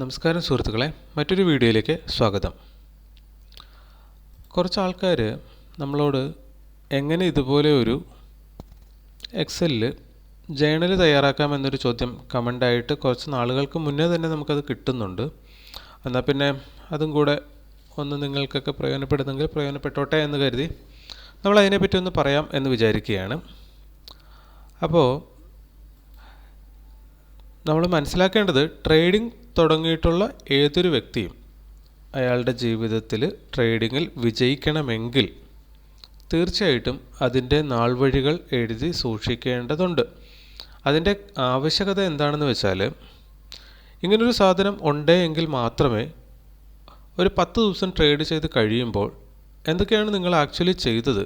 നമസ്കാരം സുഹൃത്തുക്കളെ മറ്റൊരു വീഡിയോയിലേക്ക് സ്വാഗതം. കുറച്ച് ആൾക്കാർ നമ്മളോട് എങ്ങനെ ഇതുപോലെ ഒരു എക്സലിൽ ജേണൽ തയ്യാറാക്കാമെന്നൊരു ചോദ്യം കമന്റായിട്ട് കുറച്ച് നാളുകൾക്ക് മുന്നേ തന്നെ നമുക്കത് കിട്ടുന്നുണ്ട്. എന്നാൽ പിന്നെ അതും കൂടെ ഒന്ന് നിങ്ങൾക്കൊക്കെ പ്രയോജനപ്പെടുന്നെങ്കിൽ പ്രയോജനപ്പെട്ടോട്ടെ എന്ന് കരുതി നമ്മൾ അതിനെപ്പറ്റി ഒന്ന് പറയാം എന്ന് വിചാരിക്കുകയാണ്. അപ്പോൾ നമ്മൾ മനസ്സിലാക്കേണ്ടത് ട്രേഡിംഗ് തുടങ്ങിയിട്ടുള്ള ഏതൊരു വ്യക്തിയും അയാളുടെ ജീവിതത്തിൽ ട്രേഡിങ്ങിൽ വിജയിക്കണമെങ്കിൽ തീർച്ചയായിട്ടും അതിന്റെ നാൾവഴികൾ എഴുതി സൂക്ഷിക്കേണ്ടതുണ്ട്. അതിന്റെ ആവശ്യകത എന്താണെന്ന് വെച്ചാൽ ഇങ്ങനൊരു സാധനം ഉണ്ടേ എങ്കിൽ മാത്രമേ ഒരു പത്ത് ദിവസം ട്രേഡ് ചെയ്ത് കഴിയുമ്പോൾ എന്തൊക്കെയാണ് നിങ്ങൾ ആക്ച്വലി ചെയ്തത്?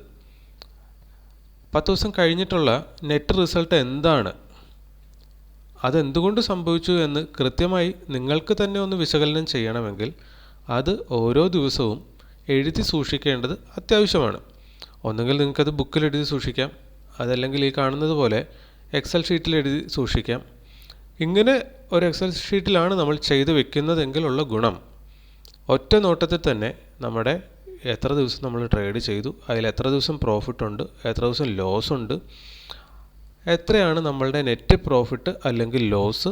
പത്ത് ദിവസം കഴിഞ്ഞിട്ടുള്ള നെറ്റ് റിസൾട്ട് എന്താണ്? അതെന്തുകൊണ്ട് സംഭവിച്ചു എന്ന് കൃത്യമായി നിങ്ങൾക്ക് തന്നെ ഒന്ന് വിശകലനം ചെയ്യണമെങ്കിൽ അത് ഓരോ ദിവസവും എഴുതി സൂക്ഷിക്കേണ്ടത് അത്യാവശ്യമാണ്. ഒന്നുകിൽ നിങ്ങൾക്കത് ബുക്കിൽ എഴുതി സൂക്ഷിക്കാം അതല്ലെങ്കിൽ ഈ കാണുന്നത് പോലെ എക്സൽ ഷീറ്റിൽ എഴുതി സൂക്ഷിക്കാം. ഇങ്ങനെ ഒരു എക്സൽ ഷീറ്റിലാണ് നമ്മൾ ചെയ്ത് വെക്കുന്നതെങ്കിലുള്ള ഗുണം. ഒറ്റ നോട്ടത്തിൽ തന്നെ നമ്മുടെ എത്ര ദിവസം നമ്മൾ ട്രേഡ് ചെയ്തു അതിൽ എത്ര ദിവസം പ്രോഫിറ്റ് ഉണ്ട് എത്ര ദിവസം ലോസ് ഉണ്ട് എത്രയാണ് നമ്മളുടെ നെറ്റ് പ്രോഫിറ്റ് അല്ലെങ്കിൽ ലോസ്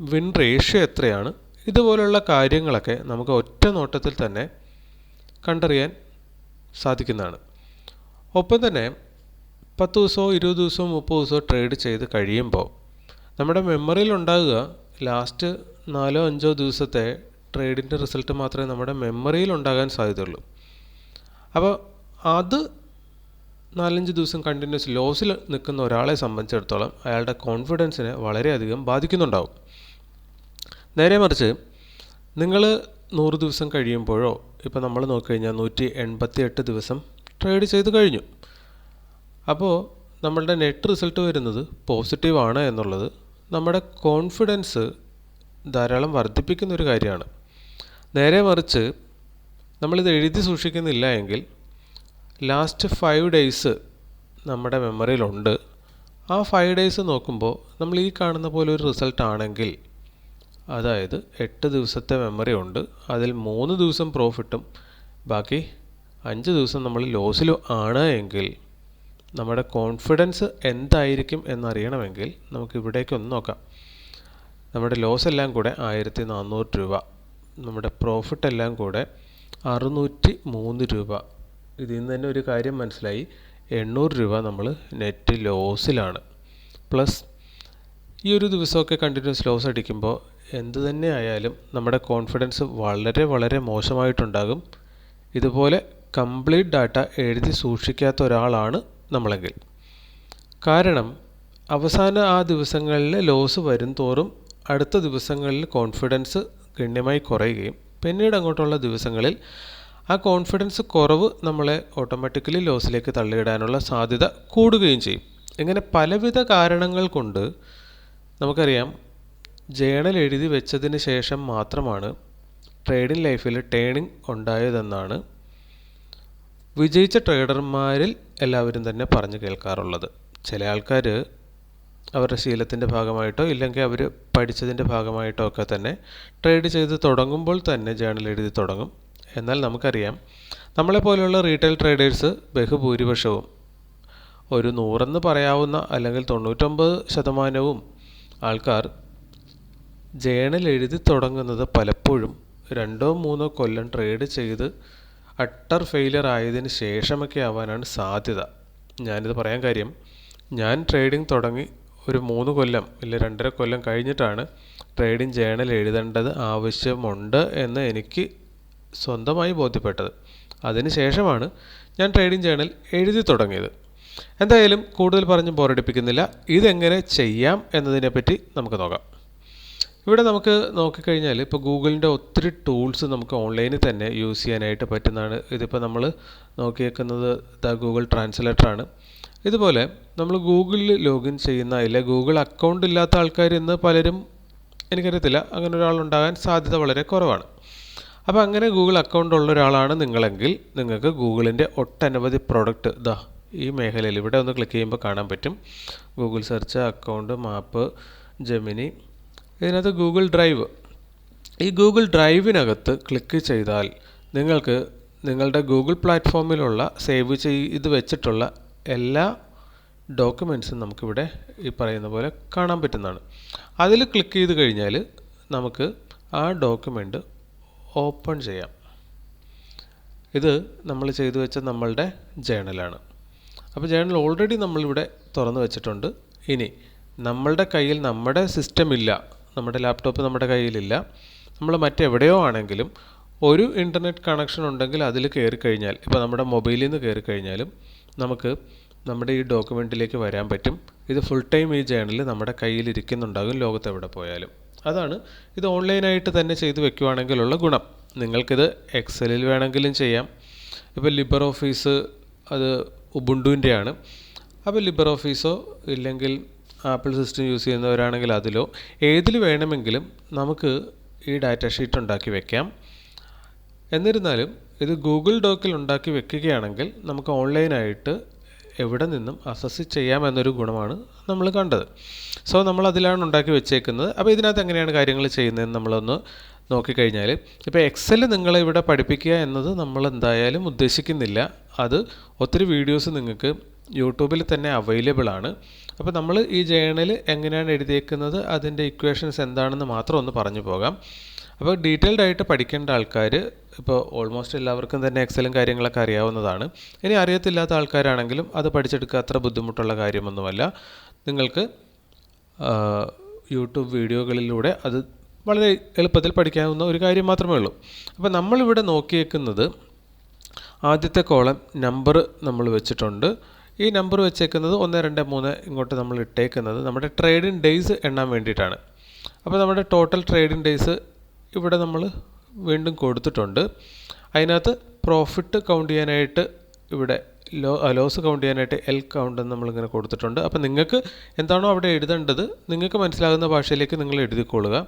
വിൻ റേഷ്യോ എത്രയാണ്? ഇതുപോലുള്ള കാര്യങ്ങളൊക്കെ നമുക്ക് ഒറ്റ നോട്ടത്തിൽ തന്നെ കണ്ടറിയാൻ സാധിക്കുന്നതാണ്. ഒപ്പം തന്നെ പത്ത് ദിവസമോ ഇരുപത് ദിവസമോ മുപ്പത് ദിവസമോ ട്രേഡ് ചെയ്ത് കഴിയുമ്പോൾ നമ്മുടെ മെമ്മറിയിൽ ഉണ്ടാകുക ലാസ്റ്റ് നാലോ അഞ്ചോ ദിവസത്തെ ട്രേഡിന്റെ റിസൾട്ട് മാത്രമേ നമ്മുടെ മെമ്മറിയിൽ ഉണ്ടാകാൻ സാധ്യതയുള്ളൂ. അപ്പോൾ അത് നാലഞ്ച് ദിവസം കണ്ടിന്യൂസ് ലോസിൽ നിൽക്കുന്ന ഒരാളെ സംബന്ധിച്ചിടത്തോളം അയാളുടെ കോൺഫിഡൻസിനെ വളരെയധികം ബാധിക്കുന്നുണ്ടാവും. നേരെ മറിച്ച് നിങ്ങൾ നൂറ് ദിവസം കഴിയുമ്പോഴോ ഇപ്പോൾ നമ്മൾ നോക്കിക്കഴിഞ്ഞാൽ നൂറ്റി എൺപത്തി എട്ട് ദിവസം ട്രേഡ് ചെയ്ത് കഴിഞ്ഞു. അപ്പോൾ നമ്മളുടെ നെറ്റ് റിസൾട്ട് വരുന്നത് പോസിറ്റീവ് ആണ് എന്നുള്ളത് നമ്മുടെ കോൺഫിഡൻസ് ധാരാളം വർദ്ധിപ്പിക്കുന്ന ഒരു കാര്യമാണ്. നേരെ മറിച്ച് നമ്മളിത് എഴുതി സൂക്ഷിക്കുന്നില്ല എങ്കിൽ ലാസ്റ്റ് ഫൈവ് ഡേയ്സ് നമ്മുടെ മെമ്മറിയിലുണ്ട് ആ ഫൈവ് ഡേയ്സ് നോക്കുമ്പോൾ നമ്മൾ ഈ കാണുന്ന പോലെ ഒരു റിസൾട്ട് ആണെങ്കിൽ അതായത് എട്ട് ദിവസത്തെ മെമ്മറി ഉണ്ട്. അതിൽ മൂന്ന് ദിവസം പ്രോഫിറ്റും ബാക്കി അഞ്ച് ദിവസം നമ്മൾ ലോസിലും ആണ് എങ്കിൽ നമ്മുടെ കോൺഫിഡൻസ് എന്തായിരിക്കും എന്നറിയണമെങ്കിൽ നമുക്ക് ഇവിടേക്കൊന്ന് നോക്കാം. നമ്മുടെ ലോസ് എല്ലാം കൂടെ ആയിരത്തി നാനൂറ് രൂപ. നമ്മുടെ പ്രോഫിറ്റ് എല്ലാം കൂടെ അറുന്നൂറ്റി മൂന്ന് രൂപ. ഇതിൽ നിന്ന് തന്നെ ഒരു കാര്യം മനസ്സിലായി. എണ്ണൂറ് രൂപ നമ്മൾ നെറ്റ് ലോസിലാണ് പ്ലസ് ഈ ഒരു ദിവസമൊക്കെ കണ്ടിന്യൂസ് ലോസ് അടിക്കുമ്പോൾ എന്ത് തന്നെ ആയാലും നമ്മുടെ കോൺഫിഡൻസ് വളരെ വളരെ മോശമായിട്ടുണ്ടാകും. ഇതുപോലെ കംപ്ലീറ്റ് ഡാറ്റ എഴുതി സൂക്ഷിക്കാത്ത ഒരാളാണ് നമ്മളെങ്കിൽ. കാരണം അവസാന ആ ദിവസങ്ങളിൽ ലോസ് വരും തോറും അടുത്ത ദിവസങ്ങളിൽ കോൺഫിഡൻസ് ഗണ്യമായി കുറയുകയും പിന്നീട് അങ്ങോട്ടുള്ള ദിവസങ്ങളിൽ ആ കോൺഫിഡൻസ് കുറവ് നമ്മളെ ഓട്ടോമാറ്റിക്കലി ലോസിലേക്ക് തള്ളിയിടാനുള്ള സാധ്യത കൂടുകയും ചെയ്യും. ഇങ്ങനെ പലവിധ കാരണങ്ങൾ കൊണ്ട് നമുക്കറിയാം ജേണൽ എഴുതി വെച്ചതിന് ശേഷം മാത്രമാണ് ട്രേഡിംഗ് ലൈഫിൽ ടേണിംഗ് ഉണ്ടായതെന്നാണ് വിജയിച്ച ട്രേഡർമാരിൽ എല്ലാവരും തന്നെ പറഞ്ഞു കേൾക്കാറുള്ളത്. ചില ആൾക്കാർ അവരുടെ ശീലത്തിന്റെ ഭാഗമായിട്ടോ ഇല്ലെങ്കിൽ അവർ പഠിച്ചതിന്റെ ഭാഗമായിട്ടോ ഒക്കെ തന്നെ ട്രേഡ് ചെയ്ത് തുടങ്ങുമ്പോൾ തന്നെ ജേണൽ എഴുതി തുടങ്ങും. എന്നാൽ നമുക്കറിയാം നമ്മളെപ്പോലെയുള്ള റീറ്റെയിൽ ട്രേഡേഴ്സ് ബഹുഭൂരിപക്ഷവും ഒരു നൂറെന്ന് പറയാവുന്ന അല്ലെങ്കിൽ തൊണ്ണൂറ്റൊമ്പത് ശതമാനവും ആൾക്കാർ ജേണൽ എഴുതി തുടങ്ങുന്നത് പലപ്പോഴും രണ്ടോ മൂന്നോ കൊല്ലം ട്രേഡ് ചെയ്ത് അട്ടർ ഫെയിലിയർ ആയതിന് ശേഷമൊക്കെ ആവാനാണ് സാധ്യത. ഞാനിത് പറയാൻ കാര്യം ഞാൻ ട്രേഡിംഗ് തുടങ്ങി ഒരു മൂന്ന് കൊല്ലം ഇല്ല രണ്ടര കൊല്ലം കഴിഞ്ഞിട്ടാണ് ട്രേഡിംഗ് ജേണൽ എഴുതേണ്ടത് ആവശ്യമുണ്ട് എന്ന് എനിക്ക് സ്വന്തമായി ബോധ്യപ്പെട്ടത്. അതിനുശേഷമാണ് ഞാൻ ട്രേഡിംഗ് ജേണൽ എഴുതി തുടങ്ങിയത്. എന്തായാലും കൂടുതൽ പറഞ്ഞ് ബോറടിപ്പിക്കുന്നില്ല ഇതെങ്ങനെ ചെയ്യാം എന്നതിനെപ്പറ്റി നമുക്ക് നോക്കാം. ഇവിടെ നമുക്ക് നോക്കിക്കഴിഞ്ഞാൽ ഇപ്പോൾ ഗൂഗിളിന്റെ ഒത്തിരി ടൂൾസ് നമുക്ക് ഓൺലൈനിൽ തന്നെ യൂസ് ചെയ്യാനായിട്ട് പറ്റുന്നതാണ്. ഇതിപ്പോൾ നമ്മൾ നോക്കിയേക്കുന്നത് ദ ഗൂഗിൾ ട്രാൻസ്ലേറ്ററാണ് ഇതുപോലെ നമ്മൾ ഗൂഗിളിൽ ലോഗിൻ ചെയ്യുന്ന അല്ലെ ഗൂഗിൾ അക്കൗണ്ട് ഇല്ലാത്ത ആൾക്കാർ ഇന്ന് പലരും എനിക്കറിയത്തില്ല. അങ്ങനെ ഒരാളുണ്ടാകാൻ സാധ്യത വളരെ കുറവാണ്. അപ്പോൾ അങ്ങനെ ഗൂഗിൾ അക്കൗണ്ട് ഉള്ള ഒരാളാണ് നിങ്ങളെങ്കിൽ നിങ്ങൾക്ക് ഗൂഗിളിന്റെ ഒട്ടനവധി പ്രൊഡക്റ്റ് ഇതാ ഈ മേഖലയിൽ ഇവിടെ ഒന്ന് ക്ലിക്ക് ചെയ്യുമ്പോൾ കാണാൻ പറ്റും. Google search account map Gemini ഇതിനകത്ത് ഗൂഗിൾ ഡ്രൈവ് ഈ ഗൂഗിൾ ഡ്രൈവിനകത്ത് ക്ലിക്ക് ചെയ്താൽ നിങ്ങൾക്ക് നിങ്ങളുടെ ഗൂഗിൾ പ്ലാറ്റ്ഫോമിലുള്ള സേവ് ചെയ്ത് വെച്ചിട്ടുള്ള എല്ലാ ഡോക്യുമെന്റ്സും നമുക്കിവിടെ ഈ പറയുന്ന പോലെ കാണാൻ പറ്റുന്നതാണ്. അതിൽ ക്ലിക്ക് ചെയ്ത് കഴിഞ്ഞാൽ നമുക്ക് ആ ഡോക്യുമെന്റ് ഓപ്പൺ ചെയ്യാം. ഇത് നമ്മൾ ചെയ്തു വെച്ച നമ്മളുടെ ജേണലാണ് അപ്പോൾ ജേണൽ ഓൾറെഡി നമ്മളിവിടെ തുറന്നു വെച്ചിട്ടുണ്ട്. ഇനി നമ്മളുടെ കയ്യിൽ നമ്മുടെ സിസ്റ്റം ഇല്ല നമ്മുടെ ലാപ്ടോപ്പ് നമ്മുടെ കയ്യിലില്ല നമ്മൾ മറ്റെവിടെയോ ആണെങ്കിലും ഒരു ഇന്റർനെറ്റ് കണക്ഷൻ ഉണ്ടെങ്കിൽ അതിൽ കയറി കഴിഞ്ഞാൽ ഇപ്പോൾ നമ്മുടെ മൊബൈലിൽ നിന്ന് കയറി കഴിഞ്ഞാലും നമുക്ക് നമ്മുടെ ഈ ഡോക്യുമെന്റിലേക്ക് വരാൻ പറ്റും. ഇത് ഫുൾ ടൈം ഈ ജേണൽ നമ്മുടെ കയ്യിൽ ഇരിക്കുന്നുണ്ടാകും ലോകത്ത് എവിടെ പോയാലും. അതാണ്. ഇത് ഓൺലൈനായിട്ട് തന്നെ ചെയ്ത് വെക്കുവാണെങ്കിലുള്ള ഗുണം. നിങ്ങൾക്കിത് എക്സലിൽ വേണമെങ്കിലും ചെയ്യാം. ഇപ്പോൾ ലിബർ ഓഫീസ് അത് ഉബുണ്ടുവിന്റെയാണ്. അപ്പോൾ ലിബർ ഓഫീസോ ഇല്ലെങ്കിൽ ആപ്പിൾ സിസ്റ്റം യൂസ് ചെയ്യുന്നവരാണെങ്കിൽ അതിലോ ഏതിൽ വേണമെങ്കിലും നമുക്ക് ഈ ഡാറ്റ ഷീറ്റ് ഉണ്ടാക്കി വെക്കാം. എന്നിരുന്നാലും ഇത് ഗൂഗിൾ ഡോക്കിൽ ഉണ്ടാക്കി വെക്കുകയാണെങ്കിൽ നമുക്ക് ഓൺലൈനായിട്ട് എവിടെ നിന്നും അസസ് ചെയ്യാമെന്നൊരു ഗുണമാണ് നമ്മൾ കണ്ടത്. സോ നമ്മൾ അതിലാണ് ഉണ്ടാക്കി വെച്ചേക്കുന്നത്. അപ്പോൾ ഇതിനകത്ത് എങ്ങനെയാണ് കാര്യങ്ങൾ ചെയ്യുന്നതെന്ന് നമ്മളൊന്ന് നോക്കിക്കഴിഞ്ഞാൽ ഇപ്പോൾ എക്സൽ നിങ്ങളെ ഇവിടെ പഠിപ്പിക്കുക എന്നത് നമ്മൾ എന്തായാലും ഉദ്ദേശിക്കുന്നില്ല. അത് ഒത്തിരി വീഡിയോസ് നിങ്ങൾക്ക് യൂട്യൂബിൽ തന്നെ അവൈലബിൾ ആണ്. അപ്പോൾ നമ്മൾ ഈ ജേണൽ എങ്ങനെയാണ് എഴുതിയേക്കുന്നത് അതിന്റെ ഇക്വേഷൻസ് എന്താണെന്ന് മാത്രം ഒന്ന് പറഞ്ഞു പോകാം. അപ്പോൾ ഡീറ്റെയിൽഡ് ആയിട്ട് പഠിക്കേണ്ട ആൾക്കാർ ഇപ്പോൾ ഓൾമോസ്റ്റ് എല്ലാവർക്കും തന്നെ എക്സലും കാര്യങ്ങളൊക്കെ അറിയാവുന്നതാണ്. ഇനി അറിയത്തില്ലാത്ത ആൾക്കാരാണെങ്കിലും അത് പഠിച്ചെടുക്കുക അത്ര ബുദ്ധിമുട്ടുള്ള കാര്യമൊന്നുമല്ല. നിങ്ങൾക്ക് യൂട്യൂബ് വീഡിയോകളിലൂടെ അത് വളരെ എളുപ്പത്തിൽ പഠിക്കാവുന്ന ഒരു കാര്യം മാത്രമേ ഉള്ളൂ. അപ്പോൾ നമ്മളിവിടെ നോക്കിയേക്കുന്നത് ആദ്യത്തെ കോളം നമ്പർ നമ്മൾ വെച്ചിട്ടുണ്ട്. ഈ നമ്പർ വെച്ചേക്കുന്നത് ഒന്ന് രണ്ട് മൂന്ന് ഇങ്ങോട്ട് നമ്മൾ ഇട്ടേക്കുന്നത് നമ്മുടെ ട്രേഡിംഗ് ഡേയ്സ് എണ്ണാൻ വേണ്ടിയിട്ടാണ്. അപ്പോൾ നമ്മുടെ ടോട്ടൽ ട്രേഡിംഗ് ഡേയ്സ് ഇവിടെ നമ്മൾ വീണ്ടും കൊടുത്തിട്ടുണ്ട്. അതിനകത്ത് പ്രോഫിറ്റ് കൗണ്ട് ചെയ്യാനായിട്ട് ഇവിടെ ലോ ലോസ് കൗണ്ട് ചെയ്യാനായിട്ട് എൽ കൗണ്ട് നമ്മളിങ്ങനെ കൊടുത്തിട്ടുണ്ട്. അപ്പോൾ നിങ്ങൾക്ക് എന്താണോ അവിടെ എഴുതേണ്ടത് നിങ്ങൾക്ക് മനസ്സിലാകുന്ന ഭാഷയിലേക്ക് നിങ്ങൾ എഴുതിക്കൊള്ളുക.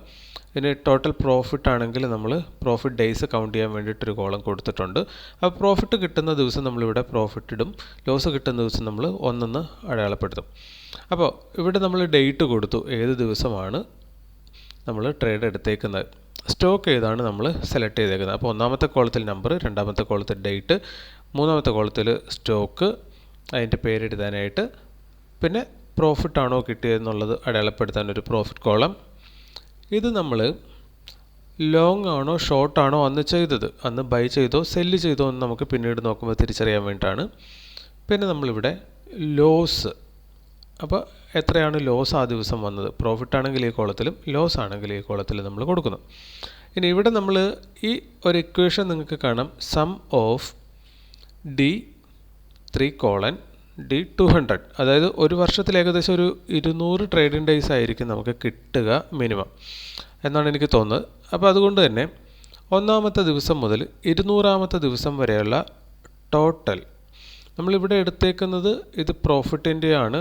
പിന്നെ ടോട്ടൽ പ്രോഫിറ്റ് ആണെങ്കിൽ നമ്മൾ പ്രോഫിറ്റ് ഡേയ്സ് കൗണ്ട് ചെയ്യാൻ വേണ്ടിയിട്ടൊരു കോളം കൊടുത്തിട്ടുണ്ട്. അപ്പോൾ പ്രോഫിറ്റ് കിട്ടുന്ന ദിവസം നമ്മളിവിടെ പ്രോഫിറ്റ് ഇടും. ലോസ് കിട്ടുന്ന ദിവസം നമ്മൾ ഒന്നെന്ന് അടയാളപ്പെടുത്തും. അപ്പോൾ ഇവിടെ നമ്മൾ ഡേറ്റ് കൊടുത്തു. ഏത് ദിവസമാണ് നമ്മൾ ട്രേഡ് എടുത്തേക്കുന്നത്? സ്റ്റോക്ക് ഏതാണ് നമ്മൾ സെലക്ട് ചെയ്തേക്കുന്നത്. അപ്പോൾ ഒന്നാമത്തെ കോളത്തിൽ നമ്പർ രണ്ടാമത്തെ കോളത്തിൽ ഡേറ്റ് മൂന്നാമത്തെ കോളത്തിൽ സ്റ്റോക്ക് അതിന്റെ പേരെഴുതാനായിട്ട് പിന്നെ പ്രോഫിറ്റ് ആണോ കിട്ടിയതെന്നുള്ളത് അടയാളപ്പെടുത്താൻ ഒരു പ്രോഫിറ്റ് കോളം. ഇത് നമ്മൾ ലോങ് ആണോ ഷോർട്ട് ആണോ അന്ന് ചെയ്തത്. അന്ന് ബൈ ചെയ്തോ സെല്ല് ചെയ്തോ എന്ന് നമുക്ക് പിന്നീട് നോക്കുമ്പോൾ തിരിച്ചറിയാൻ വേണ്ടിയിട്ടാണ്. പിന്നെ നമ്മളിവിടെ ലോസ് അപ്പോൾ എത്രയാണ് ലോസ് ആ ദിവസം വന്നത്? പ്രോഫിറ്റ് ആണെങ്കിൽ ഈ കോളത്തിലും ലോസ് ആണെങ്കിൽ ഈ കോളത്തിലും നമ്മൾ കൊടുക്കുന്നു. ഇനി ഇവിടെ നമ്മൾ ഈ ഒരു ഇക്വേഷൻ നിങ്ങൾക്ക് കാണാം. Sum of D three colon D two hundred അതായത് ഒരു വർഷത്തിൽ ഏകദേശം ഒരു ഇരുന്നൂറ് ട്രേഡിംഗ് ഡേയ്സ് ആയിരിക്കും നമുക്ക് കിട്ടുക മിനിമം എന്നാണ് എനിക്ക് തോന്നുന്നത്. അപ്പോൾ അതുകൊണ്ട് തന്നെ ഒന്നാമത്തെ ദിവസം മുതൽ ഇരുന്നൂറാമത്തെ ദിവസം വരെയുള്ള ടോട്ടൽ നമ്മളിവിടെ എടുത്തേക്കുന്നത് ഇത് പ്രോഫിറ്റിന്റെയാണ്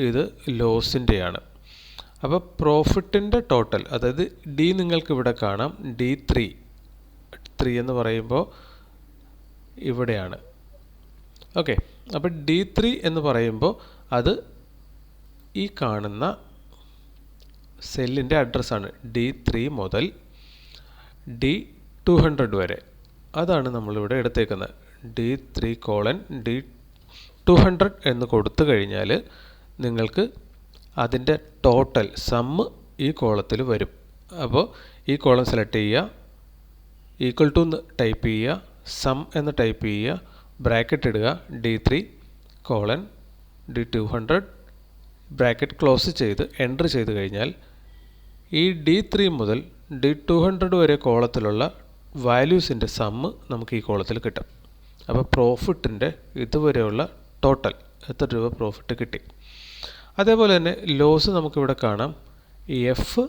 ഇത് ലോസിന്റെയാണ്. അപ്പോൾ പ്രോഫിറ്റിന്റെ ടോട്ടൽ അതായത് ഡി നിങ്ങൾക്ക് ഇവിടെ കാണാം. ഡി ത്രീ ത്രീ എന്ന് പറയുമ്പോൾ ഇവിടെയാണ്. ഓക്കെ അപ്പോൾ ഡി ത്രീ എന്ന് പറയുമ്പോൾ അത് ഈ കാണുന്ന സെല്ലിന്റെ അഡ്രസ്സാണ് ഡി ത്രീ മുതൽ ഡി ടു ഹൺഡ്രഡ് വരെ. അതാണ് നമ്മളിവിടെ എടുത്തേക്കുന്നത്. D three colon D two hundred എന്ന് കൊടുത്തു കഴിഞ്ഞാൽ നിങ്ങൾക്ക് അതിന്റെ ടോട്ടൽ സമ്മ് ഈ കോളത്തിൽ വരും. അപ്പോൾ ഈ കോളം സെലക്ട് ചെയ്യുക. ഈക്വൽ ടു എന്ന് ടൈപ്പ് ചെയ്യുക. സം എന്ന് ടൈപ്പ് ചെയ്യുക. ബ്രാക്കറ്റ് ഇടുക. D three colon D two hundred bracket close ചെയ്ത് എന്റർ ചെയ്ത് കഴിഞ്ഞാൽ ഈ ഡി ത്രീ മുതൽ ഡി ടു ഹൺഡ്രഡ് വരെ കോളത്തിലുള്ള വാല്യൂസിന്റെ സമ്മ് നമുക്ക് ഈ കോളത്തിൽ കിട്ടും. അപ്പോൾ പ്രോഫിറ്റിന്റെ ഇതുവരെയുള്ള ടോട്ടൽ എത്ര രൂപ പ്രോഫിറ്റ് കിട്ടി? അതേപോലെ തന്നെ ലോസ് നമുക്കിവിടെ കാണാം. എഫ്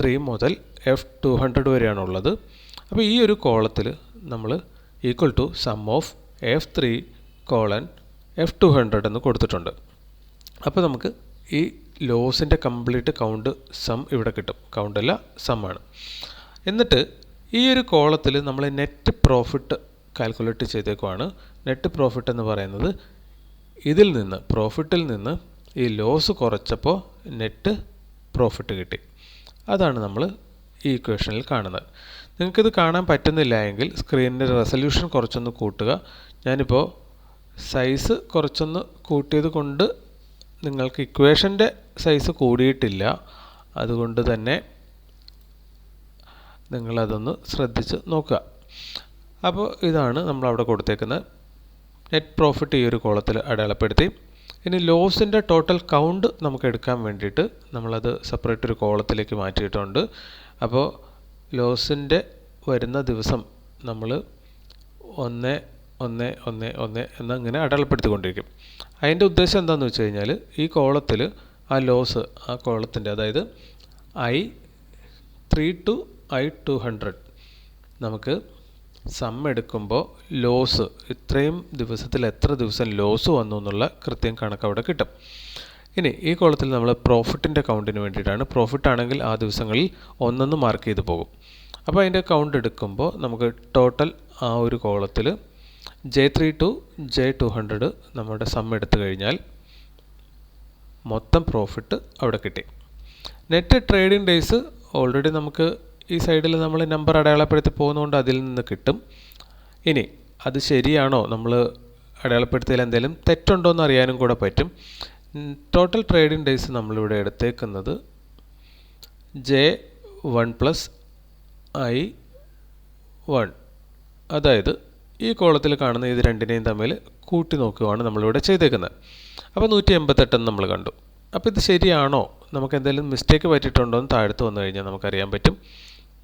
ത്രീ മുതൽ എഫ് ടു ഹൺഡ്രഡ് വരെയാണുള്ളത് അപ്പോൾ ഈ ഒരു കോളത്തിൽ നമ്മൾ equal to sum of F three colon F two hundred എന്ന് കൊടുത്തിട്ടുണ്ട്. അപ്പോൾ നമുക്ക് ഈ ലോസിന്റെ കംപ്ലീറ്റ് കൗണ്ട് സം ഇവിടെ കിട്ടും. കൗണ്ട് അല്ല സം ആണ്. എന്നിട്ട് ഈ ഒരു കോളത്തിൽ നമ്മൾ നെറ്റ് പ്രോഫിറ്റ് കാൽക്കുലേറ്റ് ചെയ്തേക്കുവാണ്. നെറ്റ് പ്രോഫിറ്റ് എന്ന് പറയുന്നത് ഇതിൽ നിന്ന് പ്രോഫിറ്റിൽ നിന്ന് ഈ ലോസ് കുറച്ചപ്പോൾ നെറ്റ് പ്രോഫിറ്റ് കിട്ടി. അതാണ് നമ്മൾ ഈ ഇക്വേഷനിൽ കാണുന്നത്. നിങ്ങൾക്കിത് കാണാൻ പറ്റുന്നില്ല എങ്കിൽ സ്ക്രീനിന്റെ റെസൊല്യൂഷൻ കുറച്ചൊന്ന് കൂട്ടുക. ഞാനിപ്പോൾ സൈസ് കുറച്ചൊന്ന് കൂട്ടിയത് കൊണ്ട് നിങ്ങൾക്ക് ഇക്വേഷന്റെ സൈസ് കൂടിയിട്ടില്ല. അതുകൊണ്ട് തന്നെ നിങ്ങളതൊന്ന് ശ്രദ്ധിച്ച് നോക്കുക. അപ്പോൾ ഇതാണ് നമ്മൾ അവിടെ കൊടുത്തേക്കുന്നത്. നെറ്റ് പ്രോഫിറ്റ് ഈ ഒരു കോളത്തിൽ അടയാളപ്പെടുത്തി. ഇനി ലോസിന്റെ ടോട്ടൽ കൗണ്ട് നമുക്ക് എടുക്കാൻ വേണ്ടിയിട്ട് നമ്മളത് സെപ്പറേറ്റ് ഒരു കോളത്തിലേക്ക് മാറ്റിയിട്ടുണ്ട്. അപ്പോൾ ലോസിന്റെ വരുന്ന ദിവസം നമ്മൾ ഒന്ന് ഒന്ന് ഒന്ന് ഒന്ന് എന്നങ്ങനെ അടയാളപ്പെടുത്തിക്കൊണ്ടിരിക്കും. അതിന്റെ ഉദ്ദേശം എന്താണെന്ന് വെച്ച് കഴിഞ്ഞാൽ ഈ കോളത്തിൽ ആ ലോസ് ആ കോളത്തിന്റെ അതായത് I three to I two hundred നമുക്ക് സം എടുക്കുമ്പോൾ ലോസ് ഇത്രയും ദിവസത്തിൽ എത്ര ദിവസം ലോസ് വന്നു എന്നുള്ള കൃത്യം കണക്ക് അവിടെ കിട്ടും. ഇനി ഈ കോളത്തിൽ നമ്മൾ പ്രോഫിറ്റിന്റെ അക്കൗണ്ടിന് വേണ്ടിയിട്ടാണ്. പ്രോഫിറ്റ് ആണെങ്കിൽ ആ ദിവസങ്ങളിൽ ഒന്നൊന്ന് മാർക്ക് ചെയ്ത് പോകും. അപ്പോൾ അതിന്റെ കൗണ്ട് എടുക്കുമ്പോൾ നമുക്ക് ടോട്ടൽ ആ ഒരു കോളത്തിൽ J three to J two hundred നമ്മുടെ സം എടുത്തു കഴിഞ്ഞാൽ മൊത്തം പ്രോഫിറ്റ് അവിടെ കിട്ടി. നെറ്റ് ട്രേഡിംഗ് ഡേയ്സ് ഓൾറെഡി നമുക്ക് ഈ സൈഡിൽ നമ്മൾ നമ്പർ അടയാളപ്പെടുത്തി പോകുന്നതുകൊണ്ട് അതിൽ നിന്ന് കിട്ടും. ഇനി അത് ശരിയാണോ? നമ്മൾ അടയാളപ്പെടുത്തിയതിൽ എന്തെങ്കിലും തെറ്റുണ്ടോ എന്ന് അറിയാനും കൂടെ പറ്റും. ടോട്ടൽ ട്രേഡിംഗ് ഡേയ്സ് നമ്മളിവിടെ എടുത്തേക്കുന്നത് J one plus I one അതായത് ഈ കോളത്തിൽ കാണുന്ന ഇത് രണ്ടിനെയും തമ്മിൽ കൂട്ടി നോക്കുകയാണ് നമ്മളിവിടെ ചെയ്തേക്കുന്നത്. അപ്പോൾ നൂറ്റി എൺപത്തെട്ടെന്ന് നമ്മൾ കണ്ടു. അപ്പോൾ ഇത് ശരിയാണോ? നമുക്ക് എന്തെങ്കിലും മിസ്റ്റേക്ക് പറ്റിയിട്ടുണ്ടോ എന്ന് താഴത്ത് വന്നു കഴിഞ്ഞാൽ നമുക്കറിയാൻ പറ്റും.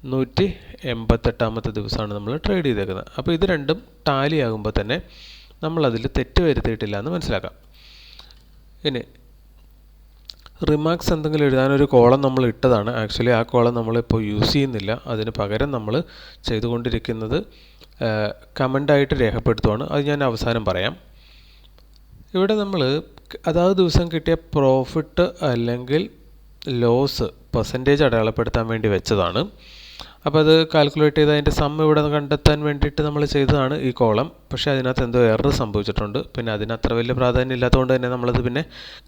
നൂറ്റി എൺപത്തെട്ടാമത്തെ ദിവസമാണ് നമ്മൾ ട്രേഡ് ചെയ്തേക്കുന്നത്. അപ്പോൾ ഇത് രണ്ടും ടാലി ആകുമ്പോൾ തന്നെ നമ്മളതിൽ തെറ്റ് വരുത്തിയിട്ടില്ല എന്ന് മനസ്സിലാക്കാം. ഇനി റിമാർക്സ് എന്തെങ്കിലും എഴുതാനൊരു കോളം നമ്മൾ ഇട്ടതാണ്. ആക്ച്വലി ആ കോളം നമ്മളിപ്പോൾ യൂസ് ചെയ്യുന്നില്ല. അതിന് പകരം നമ്മൾ ചെയ്തുകൊണ്ടിരിക്കുന്നത് കമന്റായിട്ട് രേഖപ്പെടുത്തുവാണ്. അത് ഞാൻ അവസാനം പറയാം. ഇവിടെ നമ്മൾ അതാത് ദിവസം കിട്ടിയ പ്രോഫിറ്റ് അല്ലെങ്കിൽ ലോസ് പെർസെന്റേജ് അടയാളപ്പെടുത്താൻ വേണ്ടി വെച്ചതാണ്. അപ്പോൾ അത് കാൽക്കുലേറ്റ് ചെയ്ത് അതിന്റെ സം ഇവിടെ കണ്ടെത്താൻ വേണ്ടിയിട്ട് നമ്മൾ ചെയ്തതാണ് ഈ കോളം പക്ഷേ അതിനകത്ത് എന്തോ എറർ സംഭവിച്ചിട്ടുണ്ട്. പിന്നെ അതിന് അത്ര വലിയ പ്രാധാന്യം ഇല്ലാത്തതുകൊണ്ട് തന്നെ നമ്മളത് പിന്നെ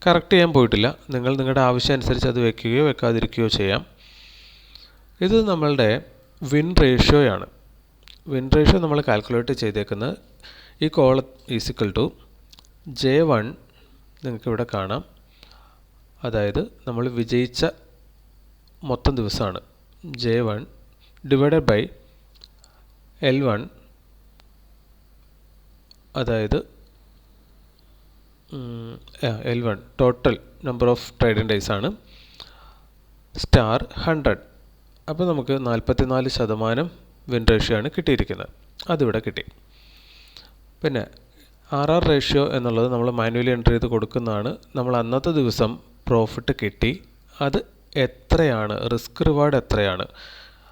കറക്റ്റ് ചെയ്യാൻ പോയിട്ടില്ല. നിങ്ങൾ നിങ്ങളുടെ ആവശ്യം അനുസരിച്ച് അത് വെക്കുകയോ വെക്കാതിരിക്കുകയോ ചെയ്യാം. ഇത് നമ്മളുടെ വിൻ റേഷ്യോയാണ് വിൻ റേഷ്യോ നമ്മൾ കാൽക്കുലേറ്റ് ചെയ്തേക്കുന്നത് ഈ കോള is equal to J one നിങ്ങൾക്കിവിടെ കാണാം. അതായത് നമ്മൾ വിജയിച്ച മൊത്തം ദിവസമാണ്. J one divided by L one അതായത് L one total number of trading days ആണ്. സ്റ്റാർ ഹൺഡ്രഡ് അപ്പോൾ നമുക്ക് നാൽപ്പത്തി നാല് ശതമാനം വിൻ റേഷ്യോ ആണ് കിട്ടിയിരിക്കുന്നത്. അതിവിടെ കിട്ടി. പിന്നെ ആർ ആർ റേഷ്യോ എന്നുള്ളത് നമ്മൾ മാനുവലി എൻട്രി ചെയ്ത് കൊടുക്കുന്നതാണ്. നമ്മൾ അന്നത്തെ ദിവസം പ്രോഫിറ്റ് കിട്ടി. അത് എത്രയാണ്? റിസ്ക് റിവാർഡ് എത്രയാണ്?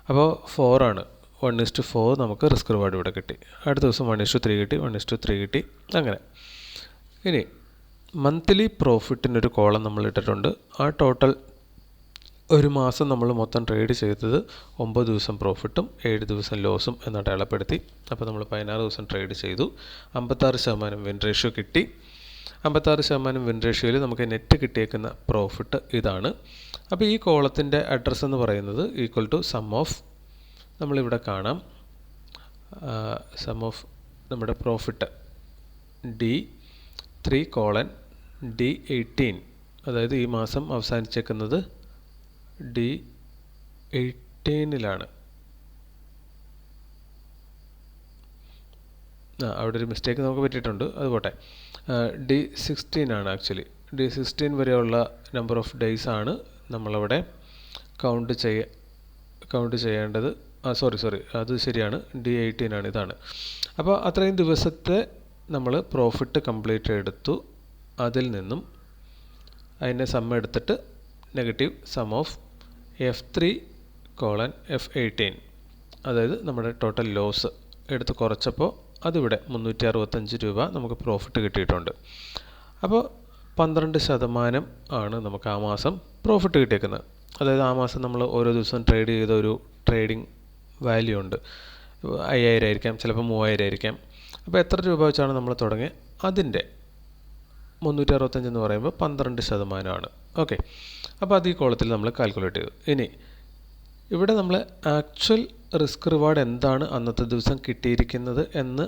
അപ്പോൾ ഫോറാണ് വൺ ഇസ്റ്റു ഫോർ നമുക്ക് റിസ്ക് റിവാർഡ് ഇവിടെ കിട്ടി. അടുത്ത ദിവസം വൺ ഇസ്റ്റു ത്രീ കിട്ടി വൺ ഇസ്റ്റു ത്രീ കിട്ടി അങ്ങനെ. ഇനി മന്ത്ലി പ്രോഫിറ്റിനൊരു കോളം നമ്മൾ ഇട്ടിട്ടുണ്ട്. ആ ടോട്ടൽ ഒരു മാസം നമ്മൾ മൊത്തം ട്രേഡ് ചെയ്തത് ഒമ്പത് ദിവസം പ്രോഫിറ്റും ഏഴ് ദിവസം ലോസും എന്ന് അടയാളപ്പെടുത്തി. അപ്പോൾ നമ്മൾ പതിനാറ് ദിവസം ട്രേഡ് ചെയ്തു. അമ്പത്താറ് ശതമാനം വിൻ റേഷ്യോ കിട്ടി. അമ്പത്താറ് ശതമാനം വിൻ റേഷ്യോയിൽ നമുക്ക് നെറ്റ് കിട്ടിയേക്കുന്ന പ്രോഫിറ്റ് ഇതാണ്. അപ്പോൾ ഈ കോളത്തിന്റെ അഡ്രസ്സ് എന്ന് പറയുന്നത് ഈക്വൽ ടു സം ഓഫ് നമ്മളിവിടെ കാണാം. സം ഓഫ് നമ്മുടെ profit D three colon D eighteen അതായത് ഈ മാസം അവസാനിച്ചേക്കുന്നത് ഡി എയ്റ്റീനിലാണ് അവിടെ ഒരു മിസ്റ്റേക്ക് നമുക്ക് പറ്റിയിട്ടുണ്ട്. അത് പോട്ടെ. ഡി സിക്സ്റ്റീൻ ആണ് ആക്ച്വലി ഡി സിക്സ്റ്റീൻ വരെയുള്ള നമ്പർ ഓഫ് ഡേയ്സ് ആണ് നമ്മളവിടെ കൗണ്ട് ചെയ്യ കൗണ്ട് ചെയ്യേണ്ടത്. ആ സോറി സോറി അത് ശരിയാണ്. ഡി എയ്റ്റീൻ ആണ് ഇതാണ്. അപ്പോൾ അത്രയും ദിവസത്തെ നമ്മൾ പ്രോഫിറ്റ് കംപ്ലീറ്റ് എടുത്തു. അതിൽ നിന്നും അതിനെ സമ്മ എടുത്തിട്ട് negative sum of F three colon F eighteen അതായത് നമ്മുടെ ടോട്ടൽ ലോസ് എടുത്ത് കുറച്ചപ്പോൾ അതിവിടെ മുന്നൂറ്റി അറുപത്തഞ്ച് രൂപ നമുക്ക് പ്രോഫിറ്റ് കിട്ടിയിട്ടുണ്ട്. അപ്പോൾ പന്ത്രണ്ട് ശതമാനം ആണ് നമുക്ക് ആ മാസം പ്രോഫിറ്റ് കിട്ടിയേക്കുന്നത്. അതായത് ആ മാസം നമ്മൾ ഓരോ ദിവസവും ട്രേഡ് ചെയ്ത ഒരു ട്രേഡിംഗ് വാല്യൂ ഉണ്ട്. അയ്യായിരം ആയിരിക്കാം ചിലപ്പോൾ മൂവായിരം ആയിരിക്കാം. അപ്പോൾ എത്ര രൂപ വെച്ചാണ് നമ്മൾ തുടങ്ങിയത്? അതിന്റെ മുന്നൂറ്റി അറുപത്തഞ്ച് എന്ന് പറയുമ്പോൾ പന്ത്രണ്ട് ശതമാനമാണ്. ഓക്കെ അപ്പോൾ അത് ഈ കോളത്തിൽ നമ്മൾ കാൽക്കുലേറ്റ് ചെയ്തു. ഇനി ഇവിടെ നമ്മൾ ആക്ച്വൽ റിസ്ക് റിവാർഡ് എന്താണ് അന്നത്തെ ദിവസം കിട്ടിയിരിക്കുന്നത് എന്ന്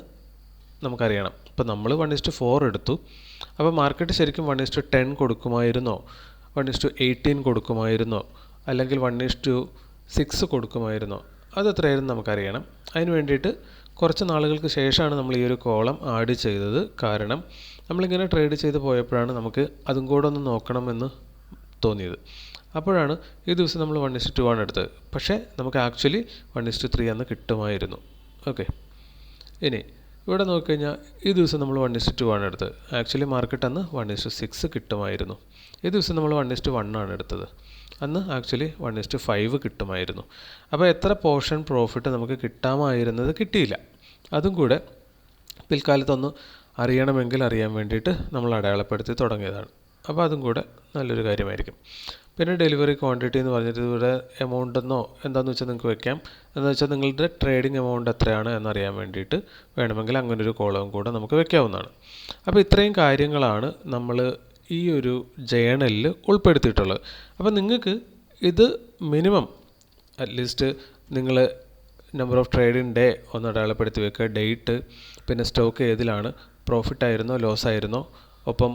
നമുക്കറിയണം. ഇപ്പോൾ നമ്മൾ വൺ ഇസ്റ്റു ഫോർ എടുത്തു. അപ്പോൾ മാർക്കറ്റ് ശരിക്കും വൺ ഇസ്റ്റു ടെൻ കൊടുക്കുമായിരുന്നോ? വൺ ഇസ്റ്റു എയ്റ്റീൻ കൊടുക്കുമായിരുന്നോ? അല്ലെങ്കിൽ വൺ ഇസ്റ്റു സിക്സ് കൊടുക്കുമായിരുന്നോ? അത് എത്രയായിരുന്നു നമുക്കറിയണം. അതിന് വേണ്ടിയിട്ട് കുറച്ച് നാളുകൾക്ക് ശേഷമാണ് നമ്മൾ ഈ ഒരു കോളം ആഡ് ചെയ്തത്. കാരണം നമ്മളിങ്ങനെ ട്രേഡ് ചെയ്ത് പോയപ്പോഴാണ് നമുക്ക് അതും കൂടെ ഒന്ന് നോക്കണമെന്ന് തോന്നിയത്. അപ്പോഴാണ് ഈ ദിവസം നമ്മൾ വൺ ഇസ്റ്റു ടു ആണ് എടുത്തത്. പക്ഷേ നമുക്ക് ആക്ച്വലി വൺ ഇസ്റ്റു ത്രീ അന്ന് കിട്ടുമായിരുന്നു. ഓക്കെ ഇനി ഇവിടെ നോക്കിക്കഴിഞ്ഞാൽ ഈ ദിവസം നമ്മൾ വൺ ഇസ്റ്റു ടു ആണ് എടുത്തത്. ആക്ച്വലി മാർക്കറ്റ് അന്ന് വൺ ഇസ്റ്റു സിക്സ് കിട്ടുമായിരുന്നു. ഈ ദിവസം നമ്മൾ വൺ ഇസ്റ്റു വൺ ആണ് എടുത്തത്. അന്ന് ആക്ച്വലി വൺ ഇസ്റ്റു ഫൈവ് കിട്ടുമായിരുന്നു. അപ്പോൾ എത്ര പോർഷൻ പ്രോഫിറ്റ് നമുക്ക് കിട്ടാമായിരുന്നത് കിട്ടിയില്ല. അതും കൂടെ പിൽക്കാലത്തൊന്ന് അറിയണമെങ്കിൽ അറിയാൻ വേണ്ടിയിട്ട് നമ്മൾ അടയാളപ്പെടുത്തി തുടങ്ങിയതാണ്. അപ്പോൾ അതും കൂടെ നല്ലൊരു കാര്യമായിരിക്കും. പിന്നെ ഡെലിവറി ക്വാണ്ടിറ്റി എന്ന് പറഞ്ഞിട്ട് ഇവിടെ എമൗണ്ട് എന്നോ എന്താണെന്ന് വെച്ചാൽ നിങ്ങൾക്ക് വെക്കാം. എന്താണെന്ന് വെച്ചാൽ നിങ്ങളുടെ ട്രേഡിംഗ് എമൗണ്ട് എത്രയാണ് എന്നറിയാൻ വേണ്ടിയിട്ട് വേണമെങ്കിൽ അങ്ങനെ ഒരു കോളവും കൂടെ നമുക്ക് വെക്കാവുന്നതാണ്. അപ്പോൾ ഇത്രയും കാര്യങ്ങളാണ് നമ്മൾ ഈ ഒരു ജേണലിൽ ഉൾപ്പെടുത്തിയിട്ടുള്ളത്. അപ്പോൾ നിങ്ങൾക്ക് ഇത് മിനിമം അറ്റ്ലീസ്റ്റ് നിങ്ങൾ നമ്പർ ഓഫ് ട്രേഡിംഗ് ഡേ ഒന്ന് അടയാളപ്പെടുത്തി വെക്കുക. ഡേറ്റ് പിന്നെ സ്റ്റോക്ക് ഏതിലാണ് പ്രോഫിറ്റ് ആയിരുന്നോ ലോസ് ആയിരുന്നോ ഒപ്പം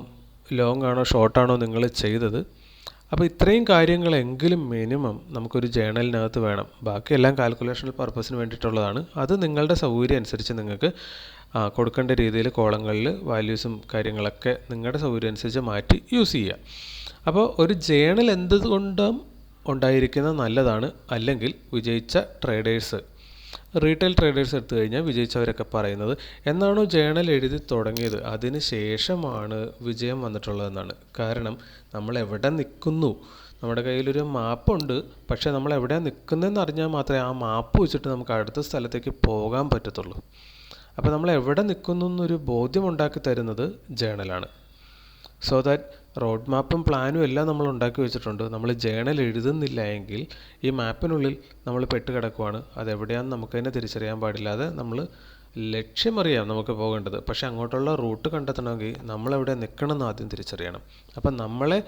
ലോങ് ആണോ ഷോർട്ടാണോ നിങ്ങൾ ചെയ്തത്. അപ്പോൾ ഇത്രയും കാര്യങ്ങളെങ്കിലും മിനിമം നമുക്കൊരു ജേണലിനകത്ത് വേണം. ബാക്കിയെല്ലാം കാൽക്കുലേഷണൽ പർപ്പസിന് വേണ്ടിയിട്ടുള്ളതാണ്. അത് നിങ്ങളുടെ സൗകര്യം അനുസരിച്ച് നിങ്ങൾക്ക് കൊടുക്കേണ്ട രീതിയിൽ കോളങ്ങളിൽ വാല്യൂസും കാര്യങ്ങളൊക്കെ നിങ്ങളുടെ സൗകര്യം അനുസരിച്ച് മാറ്റി യൂസ് ചെയ്യുക. അപ്പോൾ ഒരു ജേണൽ എന്തുകൊണ്ടും ഉണ്ടായിരിക്കുന്നത് നല്ലതാണ്. അല്ലെങ്കിൽ വിജയിച്ച ട്രേഡേഴ്സ് റീറ്റെയിൽ ട്രേഡേഴ്സ് എടുത്തു കഴിഞ്ഞാൽ വിജയിച്ചവരൊക്കെ പറയുന്നത് എന്നാണോ ജേണൽ എഴുതി തുടങ്ങിയത്? അതിന് ശേഷമാണ് വിജയം വന്നിട്ടുള്ളതെന്നാണ്. കാരണം നമ്മൾ എവിടെ നിൽക്കുന്നു? നമ്മുടെ കയ്യിലൊരു മാപ്പുണ്ട്. പക്ഷേ നമ്മൾ എവിടെയാണ് നിൽക്കുന്നതെന്ന് അറിഞ്ഞാൽ മാത്രമേ ആ മാപ്പ് വെച്ചിട്ട് നമുക്ക് അടുത്ത സ്ഥലത്തേക്ക് പോകാൻ പറ്റത്തുള്ളൂ. അപ്പോൾ നമ്മൾ എവിടെ നിൽക്കുന്നു എന്നൊരു ബോധ്യം ഉണ്ടാക്കി തരുന്നത് ജേണലാണ് സോ ദാറ്റ് റോഡ് മാപ്പും പ്ലാനും എല്ലാം നമ്മൾ ഉണ്ടാക്കി വെച്ചിട്ടുണ്ട്. നമ്മൾ ജേണൽ എഴുതുന്നില്ല എങ്കിൽ ഈ മാപ്പിനുള്ളിൽ നമ്മൾ പെട്ട് കിടക്കുവാണ്. അതെവിടെയാണെന്ന് നമുക്ക് തന്നെ തിരിച്ചറിയാൻ പാടില്ലാതെ നമ്മൾ ലക്ഷ്യമറിയാം നമുക്ക് പോകേണ്ടത്. പക്ഷേ അങ്ങോട്ടുള്ള റൂട്ട് കണ്ടെത്തണമെങ്കിൽ നമ്മളെവിടെ നിൽക്കണമെന്ന് ആദ്യം തിരിച്ചറിയണം. അപ്പം നമ്മളെ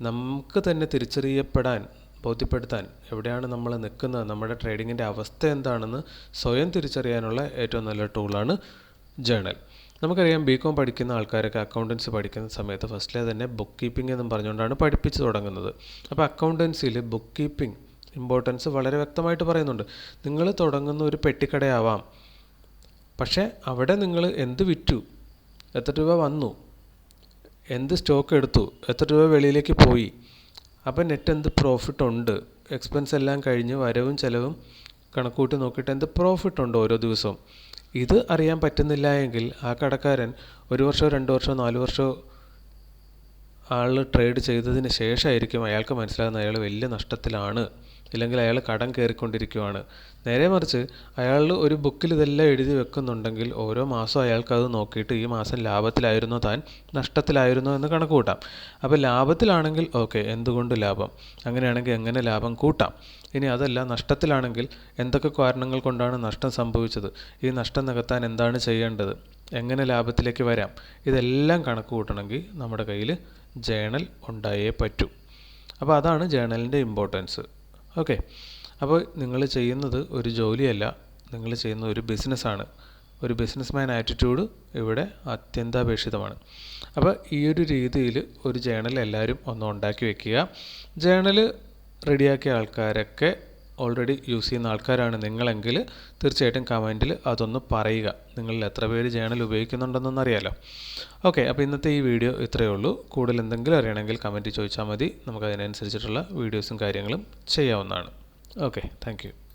നമുക്ക് തന്നെ തിരിച്ചറിയപ്പെടാൻ ബോധ്യപ്പെടുത്താൻ എവിടെയാണ് നമ്മൾ നിൽക്കുന്നത് നമ്മുടെ ട്രേഡിങ്ങിന്റെ അവസ്ഥ എന്താണെന്ന് സ്വയം തിരിച്ചറിയാനുള്ള ഏറ്റവും നല്ല ടൂളാണ് ജേണൽ. നമുക്കറിയാം ബി കോം പഠിക്കുന്ന ആൾക്കാരൊക്കെ അക്കൗണ്ടൻസി പഠിക്കുന്ന സമയത്ത് ഫസ്റ്റിലെ തന്നെ ബുക്ക് കീപ്പിംഗ് എന്നും പറഞ്ഞുകൊണ്ടാണ് പഠിപ്പിച്ചു തുടങ്ങുന്നത്. അപ്പോൾ അക്കൗണ്ടൻസിയിൽ ബുക്ക് കീപ്പിംഗ് ഇമ്പോർട്ടൻസ് വളരെ വ്യക്തമായിട്ട് പറയുന്നുണ്ട്. നിങ്ങൾ തുടങ്ങുന്ന ഒരു പെട്ടിക്കടയാവാം. പക്ഷേ അവിടെ നിങ്ങൾ എന്ത് വിറ്റു? എത്ര രൂപ വന്നു? എന്ത് സ്റ്റോക്ക് എടുത്തു? എത്ര രൂപ വെളിയിലേക്ക് പോയി? അപ്പോൾ നെറ്റ് എന്ത് പ്രോഫിറ്റ് ഉണ്ട്? എക്സ്പെൻസ് എല്ലാം കഴിഞ്ഞ് വരവും ചിലവും കണക്കൂട്ടി നോക്കിയിട്ട് എന്ത് പ്രോഫിറ്റ് ഉണ്ട് ഓരോ ദിവസവും? ഇത് അറിയാൻ പറ്റുന്നില്ല എങ്കിൽ ആ കടക്കാരൻ ഒരു വർഷമോ രണ്ട് വർഷമോ നാല് വർഷമോ ആൾ ട്രേഡ് ചെയ്തതിന് ശേഷമായിരിക്കും അയാൾക്ക് മനസ്സിലാകുന്നത് അയാൾ വലിയ നഷ്ടത്തിലാണ് ഇല്ലെങ്കിൽ അയാൾ കടം കയറിക്കൊണ്ടിരിക്കുവാണ്. നേരെ മറിച്ച് അയാൾ ഒരു ബുക്കിൽ ഇതെല്ലാം എഴുതി വെക്കുന്നുണ്ടെങ്കിൽ ഓരോ മാസവും അയാൾക്ക് അത് നോക്കിയിട്ട് ഈ മാസം ലാഭത്തിലായിരുന്നോ താൻ? നഷ്ടത്തിലായിരുന്നോ എന്ന് കണക്ക് കൂട്ടാം. അപ്പോൾ ലാഭത്തിലാണെങ്കിൽ ഓക്കെ എന്തുകൊണ്ട് ലാഭം? അങ്ങനെയാണെങ്കിൽ എങ്ങനെ ലാഭം കൂട്ടാം? ഇനി അതല്ല നഷ്ടത്തിലാണെങ്കിൽ എന്തൊക്കെ കാരണങ്ങൾ കൊണ്ടാണ് നഷ്ടം സംഭവിച്ചത്? ഈ നഷ്ടം നികത്താൻ എന്താണ് ചെയ്യേണ്ടത്? എങ്ങനെ ലാഭത്തിലേക്ക് വരാം? ഇതെല്ലാം കണക്ക് കൂട്ടണമെങ്കിൽ നമ്മുടെ കയ്യിൽ ജേണൽ ഉണ്ടായേ പറ്റൂ. അപ്പോൾ അതാണ് ജേണലിന്റെ ഇമ്പോർട്ടൻസ് ഓക്കെ അപ്പോൾ നിങ്ങൾ ചെയ്യുന്നത് ഒരു ജോലിയല്ല നിങ്ങൾ ചെയ്യുന്ന ഒരു ബിസിനസ്സാണ് ഒരു ബിസിനസ്മാൻ ആറ്റിറ്റ്യൂഡ് ഇവിടെ അത്യന്താപേക്ഷിതമാണ്. അപ്പോൾ ഈ ഒരു രീതിയിൽ ഒരു ജേണൽ എല്ലാവരും ഒന്ന് ഉണ്ടാക്കി വെക്കുക. ജേണൽ റെഡിയാക്കിയ ആൾക്കാരൊക്കെ ഓൾറെഡി യൂസ് ചെയ്യുന്ന ആൾക്കാരാണ് നിങ്ങളെങ്കിൽ തീർച്ചയായിട്ടും കമന്റിൽ അതൊന്ന് പറയുക. നിങ്ങളിൽ എത്ര പേര് ജേണൽ ഉപയോഗിക്കുന്നുണ്ടെന്നൊന്നും അറിയാലോ. ഓക്കെ അപ്പോൾ ഇന്നത്തെ ഈ വീഡിയോ ഇത്രയേ ഉള്ളൂ. കൂടുതൽ എന്തെങ്കിലും അറിയണമെങ്കിൽ കമന്റ് ചോദിച്ചാൽ മതി. നമുക്ക് അതിനനുസരിച്ചിട്ടുള്ള വീഡിയോസും കാര്യങ്ങളും ചെയ്യാവുന്നതാണ്. Okay thank